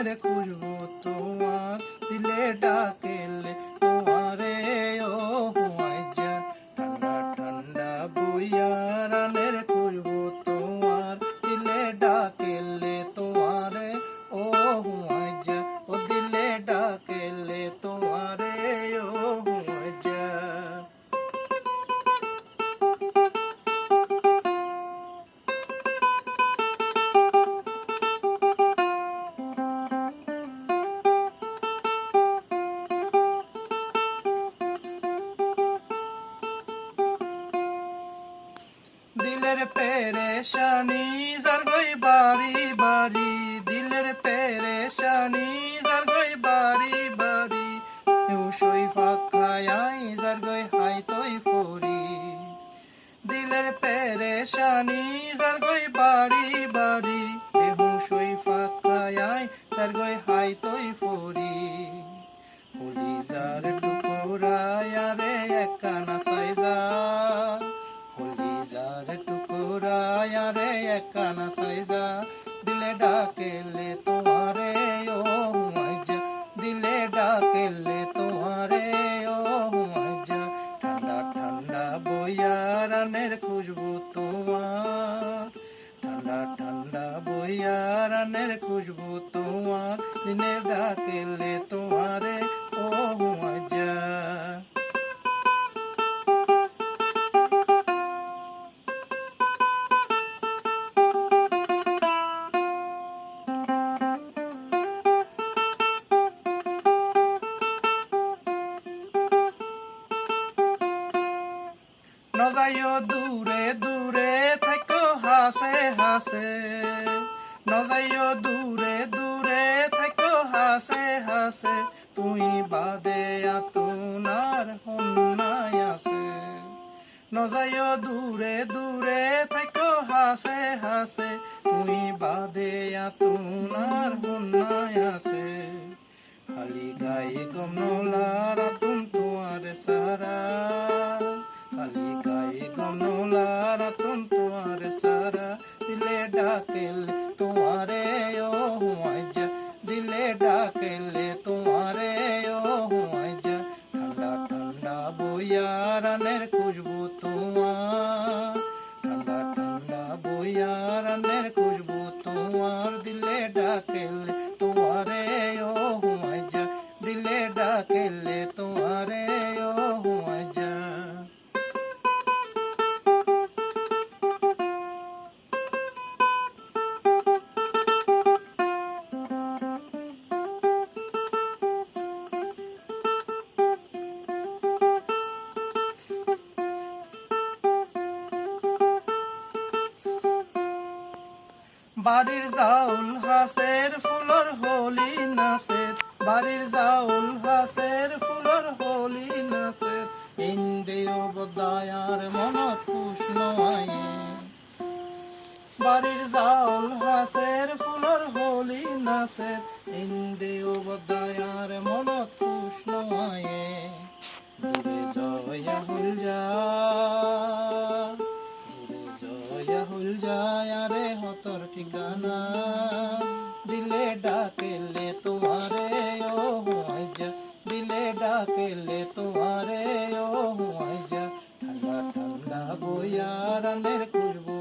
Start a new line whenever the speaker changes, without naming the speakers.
রানের খুশবু তোমার দিলের পেরেশানি, যার গই বাড়ি বাড়ি। দিলের পেরেশানি, যার গই বাড়ি বাড়ি। কেউ সই ফাঁকায় যার গই হাই তৈ ফরি। দিলের পেরেশানি, যার গই বাড়ি বাড়ি। কেউ সই ফাঁকায় যার গই হাই তৈ ফরি। একানা সাইজা, দিলে ডাকেলে তোমারে, ও হুমাইজা দিলে ডাকেলে তোমারে, ও হুমাইজা ঠান্ডা ঠান্ডা বইয়া রানের খুশবু তোমার। ঠান্ডা ঠান্ডা বইয়া রানের খুশবু তোমার। দিনে ডাকেলে তোমারে নজাইও দূরে দূরে থাকো, হাসে হাসে। নজাইও দূরে দূরে থাকো, হাসে হাসে। তুই বাদে আতুনার হন্নাই আছে। নজাইও দূরে দূরে থাকো, হাসে হাসে। তুই বাদে আতুনার হন্নাই আছে। খালি গায়ে গমলার ডাকেলে, তোমারে ও হুয়াই দিলে ডাকেলে, তোমারে ও হুয়াই ঠান্ডা ঠান্ডা বইয়া রানের খুশবু তোমার। ঠান্ডা ঠান্ডা বইয়া রানের খুশবু তোমার। দিলে ডাকেলে বাড়ির জাউল হাসের ফুলর হোলি নাচের বাড়ির জাউল হাসের ফুলর হোলি নাচের ইন্দেয় বদায়ার মন খুশ নয় বাড়ির জাউল হাসের ফুলর হোলি নাচের ইন্দেয় বদায়ার মন খুশ হতর ঠিকানা। দিলে ডাকেলে তোমারে, ও যা দিলে ডাকেলে তোমারে, ও যা ঠান্ডা ঠান্ডা বইয়া রানের খুশবু